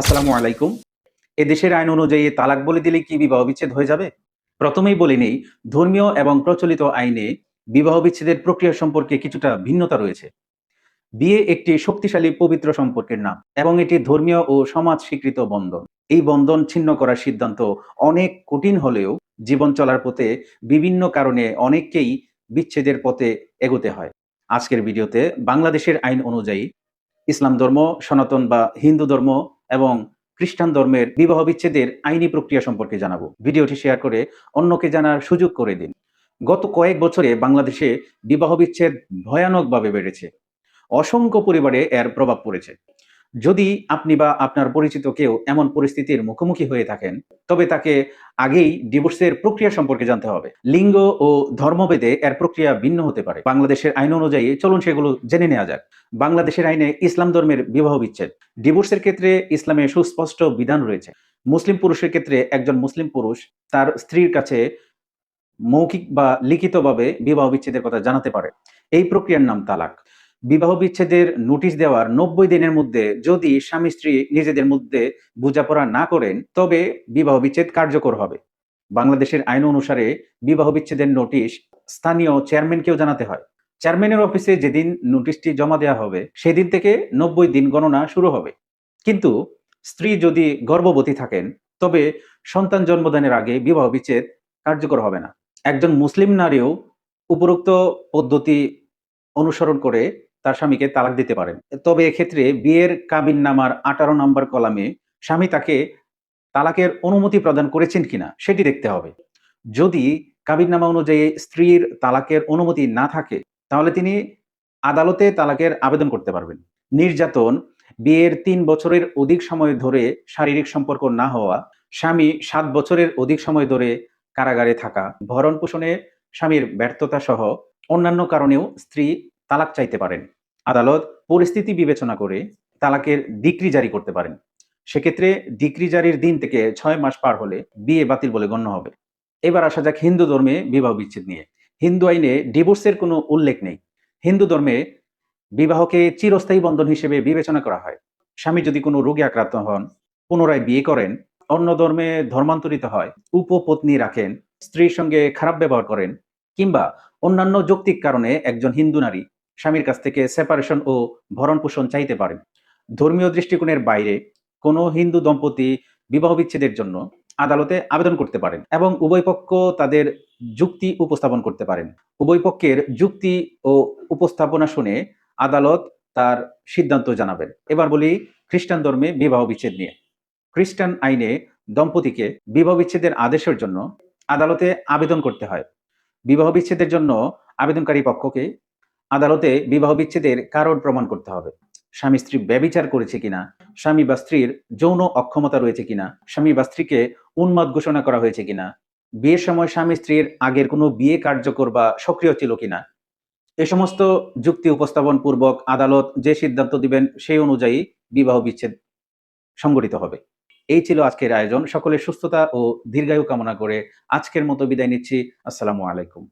আসসালামু আলাইকুম। এ দেশের আইন অনুযায়ী তালাক বলে দিলে কি বিবাহ বিচ্ছেদ হয়ে যাবে? প্রথমেই বলে নেই, ধর্মীয় এবং প্রচলিত আইনে বিবাহ বিচ্ছেদের প্রক্রিয়া সম্পর্কে কিছুটা ভিন্নতা রয়েছে। বিয়ে একটি শক্তিশালী পবিত্র সম্পর্কের নাম এবং এটি ধর্মীয় ও সমাজ স্বীকৃত বন্ধন। এই বন্ধন ছিন্ন করার সিদ্ধান্ত অনেক কঠিন হলেও জীবন চলার পথে বিভিন্ন কারণে অনেককেই বিচ্ছেদের পথে এগোতে হয়। আজকের ভিডিওতে বাংলাদেশের আইন অনুযায়ী ইসলাম ধর্ম, সনাতন বা হিন্দু ধর্ম এবং খ্রিস্টান ধর্মের বিবাহ বিচ্ছেদের আইনি প্রক্রিয়া সম্পর্কে জানাব। ভিডিওটি শেয়ার করে অন্যকে জানার সুযোগ করে দিন। গত কয়েক বছরে বাংলাদেশে বিবাহ বিচ্ছেদ ভয়ানকভাবে বেড়েছে। অসংখ্য পরিবারে এর প্রভাব পড়েছে। যদি আপনি বা আপনার পরিচিত কেউ এমন পরিস্থিতির মুখোমুখি হয়ে থাকেন, তবে তাকে আগেই ডিভোর্সের প্রক্রিয়া সম্পর্কে জানতে হবে। লিঙ্গ ও ধর্মভেদে এর প্রক্রিয়া ভিন্ন হতে পারে। বাংলাদেশের আইন অনুযায়ী চলুন সেগুলো জেনে নেওয়া যাক। বাংলাদেশের আইনে ইসলাম ধর্মের বিবাহ বিচ্ছেদ। ডিভোর্সের ক্ষেত্রে ইসলামে সুস্পষ্ট বিধান রয়েছে। মুসলিম পুরুষের ক্ষেত্রে একজন মুসলিম পুরুষ তার স্ত্রীর কাছে মৌখিক বা লিখিতভাবে বিবাহ বিচ্ছেদের কথা জানাতে পারে। এই প্রক্রিয়ার নাম তালাক। বিবাহ বিচ্ছেদের নোটিশ দেওয়ার নব্বই দিনের মধ্যে যদি স্বামী স্ত্রী নিজেদের মধ্যে বোঝাপড়া না করেন, তবে বিবাহ বিচ্ছেদ কার্যকর হবে। বাংলাদেশের আইন অনুসারে বিবাহ বিচ্ছেদের নোটিশ স্থানীয় চেয়ারম্যানকেও জানাতে হয়। চেয়ারম্যানের অফিসে যেদিন নোটিশটি জমা দেওয়া হবে, সেদিন থেকে নব্বই দিন গণনা শুরু হবে। কিন্তু স্ত্রী যদি গর্ভবতী থাকেন, তবে সন্তান জন্মদানের আগে বিবাহ বিচ্ছেদ কার্যকর হবে না। একজন মুসলিম নারীও উপরোক্ত পদ্ধতি অনুসরণ করে তার স্বামীকে তালাক দিতে পারেন। তবে এক্ষেত্রে বিয়ের কাবিন নামার আঠারো নম্বর কলামে স্বামী তাকে তালাকের অনুমতি প্রদান করেছেন কিনা সেটি দেখতে হবে। যদি কাবিননামা অনুযায়ী স্ত্রীর তালাকের অনুমতি না থাকে, তাহলে তিনি আদালতে তালাকের আবেদন করতে পারবেন। নির্যাতন, বিয়ের তিন বছরের অধিক সময় ধরে শারীরিক সম্পর্ক না হওয়া, স্বামী সাত বছরের অধিক সময় ধরে কারাগারে থাকা ভরণ পোষণে স্বামীর ব্যর্থতা সহ অন্যান্য কারণেও স্ত্রী তালাক চাইতে পারেন। আদালত পরিস্থিতি বিবেচনা করে তালাকের ডিক্রি জারি করতে পারেন। সেক্ষেত্রে ডিক্রি জারির দিন থেকে ছয় মাস পার হলে বিয়ে বাতিল বলে গণ্য হবে। এবার আসা যাক হিন্দু ধর্মে বিবাহ বিচ্ছেদ নিয়ে। হিন্দু আইনে ডিভোর্সের কোনো উল্লেখ নেই। হিন্দু ধর্মে বিবাহকে চিরস্থায়ী বন্ধন হিসেবে বিবেচনা করা হয়। স্বামী যদি কোনো রোগে আক্রান্ত হন, পুনরায় বিয়ে করেন, অন্য ধর্মে ধর্মান্তরিত হয়, উপপত্নী রাখেন, স্ত্রীর সঙ্গে খারাপ ব্যবহার করেন, কিংবা অন্যান্য যৌক্তিক কারণে একজন হিন্দু নারী স্বামীর কাছ থেকে সেপারেশন ও ভরণ পোষণ চাইতে পারেন। ধর্মীয় দৃষ্টিকোণের বাইরে কোনো হিন্দু দম্পতি বিবাহ বিচ্ছেদের জন্য আদালতে আবেদন করতে পারেন এবং উভয় পক্ষ তাদের যুক্তি উপস্থাপন করতে পারেন। উভয় পক্ষের যুক্তি ও উপস্থাপনা শুনে আদালত তার সিদ্ধান্ত জানাবেন। এবার বলি খ্রিস্টান ধর্মে বিবাহ বিচ্ছেদ নিয়ে। খ্রিস্টান আইনে দম্পতিকে বিবাহ বিচ্ছেদের আদেশের জন্য আদালতে আবেদন করতে হয়। বিবাহ বিচ্ছেদের জন্য আবেদনকারী পক্ষকে আদালতে বিবাহ বিচ্ছেদের কারণ প্রমাণ করতে হবে। স্বামী স্ত্রী ব্যবিচার করেছে কিনা, স্বামী বা স্ত্রীর যৌন অক্ষমতা রয়েছে কিনা, স্বামী বা স্ত্রীকে উন্মাদ ঘোষণা করা হয়েছে কিনা, বিয়ের সময় স্বামী স্ত্রীর আগের কোনো বিয়ে কার্যকর বা সক্রিয় ছিল কিনা। এ সমস্ত যুক্তি উপস্থাপন পূর্বক আদালত যে সিদ্ধান্ত দিবেন সেই অনুযায়ী বিবাহ বিচ্ছেদ সংগঠিত হবে। এই ছিল আজকের আয়োজন। সকলের সুস্থতা ও দীর্ঘায়ু কামনা করে আজকের মতো বিদায় নিচ্ছি। আসসালামু আলাইকুম।